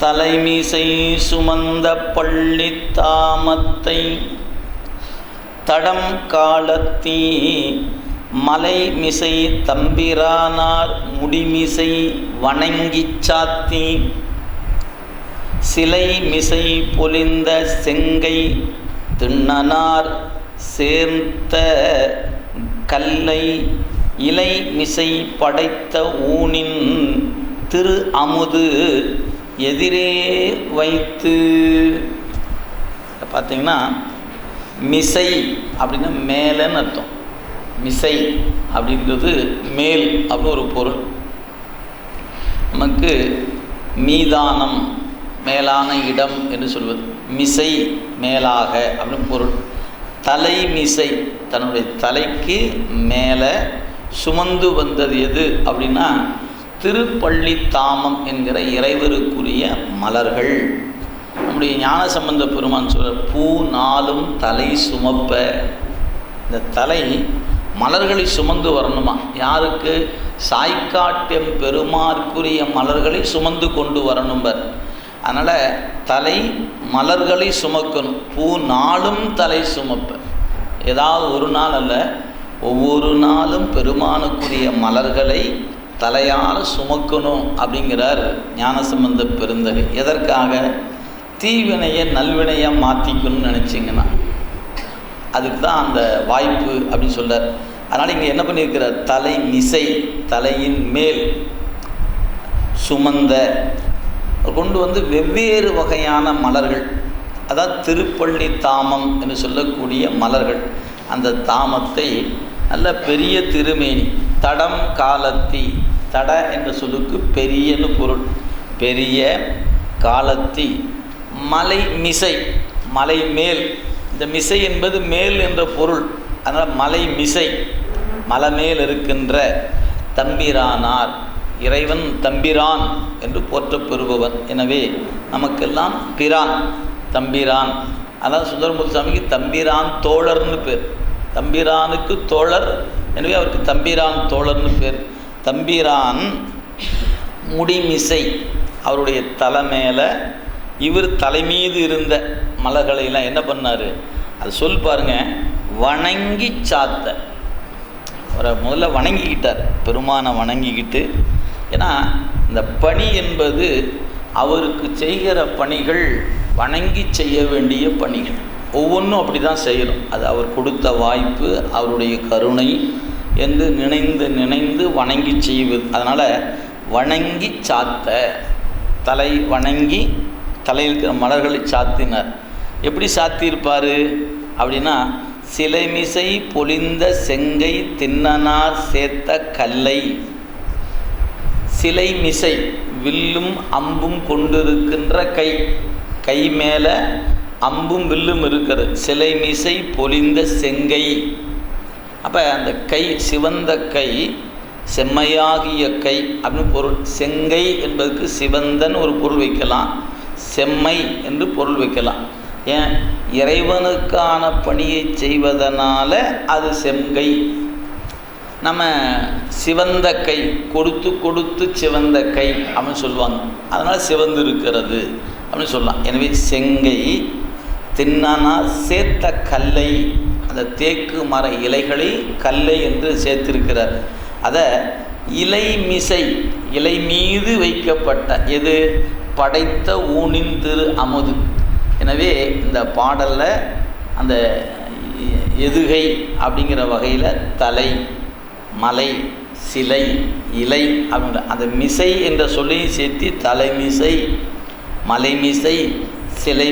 தலைமிசை சுமந்த பள்ளித்தாமத்தை தடம் காலத்தீ மலைமிசை தம்பிரானார் முடிமிசை வணங்கிச் சாத்தி. சிலை மிசை பொலிந்த செங்கை திண்ணனார் சேர்ந்த கல்லை இலை மிசை படைத்த ஊனின் திரு அமுது எதிரே வைத்து. பார்த்தீங்கன்னா மிசை அப்படின்னா மேலேன்னு அர்த்தம். மிசை அப்படின்றது மேல் அப்படின்னு ஒரு பொருள். நமக்கு மீதானம் மேலான இடம் என்று சொல்வது. மிசை மேலாக அப்படின்னு பொருள். தலை மிசை தன்னுடைய தலைக்கு மேலே சுமந்து வந்தது எது அப்படின்னா திருப்பள்ளி தாமம் என்கிற இறைவருக்குரிய மலர்கள். நம்முடைய ஞான சம்பந்த பெருமான் சொல்ற பூ நாளும் தலை சுமப்ப. இந்த தலை மலர்களை சுமந்து வரணுமா? யாருக்கு? சாய்க்காட்டியம் பெருமாற்குரிய மலர்களை சுமந்து கொண்டு வரணும்பர் அதனால் தலை மலர்களை சுமக்கணும். பூ நாளும் தலை சுமப்ப. ஏதாவது ஒரு நாள் அல்ல ஒவ்வொரு நாளும் பெருமானுக்குரிய மலர்களை தலையால் சுமக்கணும் அப்படிங்கிறார் ஞானசம்பந்த பெருந்தகை. எதற்காக? தீவினையை நல்வினையை மாற்றிக்கணும்னு நினச்சிங்கன்னா அதுக்கு தான் அந்த வாய்ப்பு அப்படின்னு சொல்கிறார் அதனால் இங்கே என்ன பண்ணியிருக்கிறார்? தலை மிசை தலையின் மேல் சுமந்த கொண்டு வந்து வெவ்வேறு வகையான மலர்கள் அதாவது திருப்பள்ளி தாமம் என்று சொல்லக்கூடிய மலர்கள் அந்த தாமத்தை நல்ல பெரிய திருமேனி தடம் காலத்தி. தட என்ற சொல்லுக்கு பெரியன்னு பொருள். பெரிய காலத்தி. மலை மிசை. மலை மேல். இந்த மிசை என்பது மேல் என்ற பொருள். அதனால் மலை மிசை. மலை மேல் இருக்கின்ற தம்பிரானார். இறைவன் தம்பிரான் என்று போற்றப்பெறுபவன். எனவே நமக்கெல்லாம் பிரான் தம்பிரான். அதான் சுந்தரமூர்த்தி சாமிக்கு தம்பிரான் தோழர்னு பேர். தம்பிரானுக்கு தோழர் எனவே அவருக்கு தம்பிரான் தோழர்னு பேர். தம்பிரான் முடிமிசை அவருடைய தலை மேலே இவர் தலைமீது இருந்த மலர்களையெல்லாம் என்ன பண்ணார்? அது சொல் பாருங்க வணங்கி சாத்த. அவரை முதல்ல வணங்கிக்கிட்டார் பெருமானை வணங்கிக்கிட்டு. ஏன்னா இந்த பணி என்பது அவருக்கு செய்கிற பணிகள் வணங்கி செய்ய வேண்டிய பணிகள். ஒவ்வொன்றும் அப்படி தான் செய்யணும். அது அவர் கொடுத்த வாய்ப்பு அவருடைய கருணை என்று நினைந்து நினைந்து வணங்கி செய்வது. அதனால் வணங்கி சாத்த தலை வணங்கி தலையில் இருக்கிற மலர்களை சாத்தினார். எப்படி சாத்தியிருப்பார்? அப்படின்னா சிலைமிசை பொழிந்த செங்கை தின்னனார் சேர்த்த கல்லை. சிலைமிசை வில்லும் அம்பும் கொண்டிருக்கின்ற கை. கை மேலே அம்பும் வில்லும் இருக்கிறது. சிலை மீசை பொலிந்த செங்கை. அப்போ அந்த கை சிவந்த கை செம்மையாகிய கை அப்படின்னு பொருள். செங்கை என்பதற்கு சிவந்தன் ஒரு பொருள் வைக்கலாம். செம்மை என்று பொருள் வைக்கலாம். ஏன்? இறைவனுக்கான பணியை செய்வதனால அது செங்கை நம்ம சிவந்த கை கொடுத்து கொடுத்து சிவந்த கை அப்படின்னு சொல்லுவாங்க. அதனால் சிவந்து இருக்கிறது அப்படின்னு சொல்லலாம். எனவே செங்கை தின்னானா சேர்த்த கல்லை அந்த தேக்கு மர இலைகளை கல்லை என்று சேர்த்திருக்கிறார். அதை இலை மிசை இலை மீது வைக்கப்பட்ட எது? படைத்த ஊனின் திரு அமுது. எனவே இந்த பாடலில் அந்த எதுகை அப்படிங்கிற வகையில் தலை மலை சிலை இலை அப்படின்ற அந்த மிசை என்ற சொல்லையும் சேர்த்து தலைமிசை மலைமிசை சிலை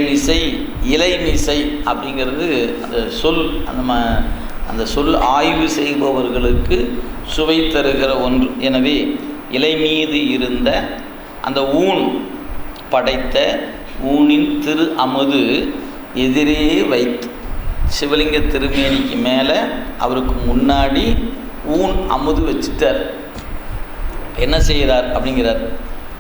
இலைமிசை அப்படிங்கிறது அந்த சொல் அந்த ம அந்த சொல் ஆய்வு செய்பவர்களுக்கு சுவை தருகிற ஒன்று. எனவே இலை மீது இருந்த அந்த ஊன் படைத்த ஊனின் திரு அமுது எதிரே வைத்து சிவலிங்க திருமேனிக்கு மேலே அவருக்கு முன்னாடி ஊன் அமுது வச்சுட்டார். என்ன செய்கிறார் அப்படிங்கிறார்.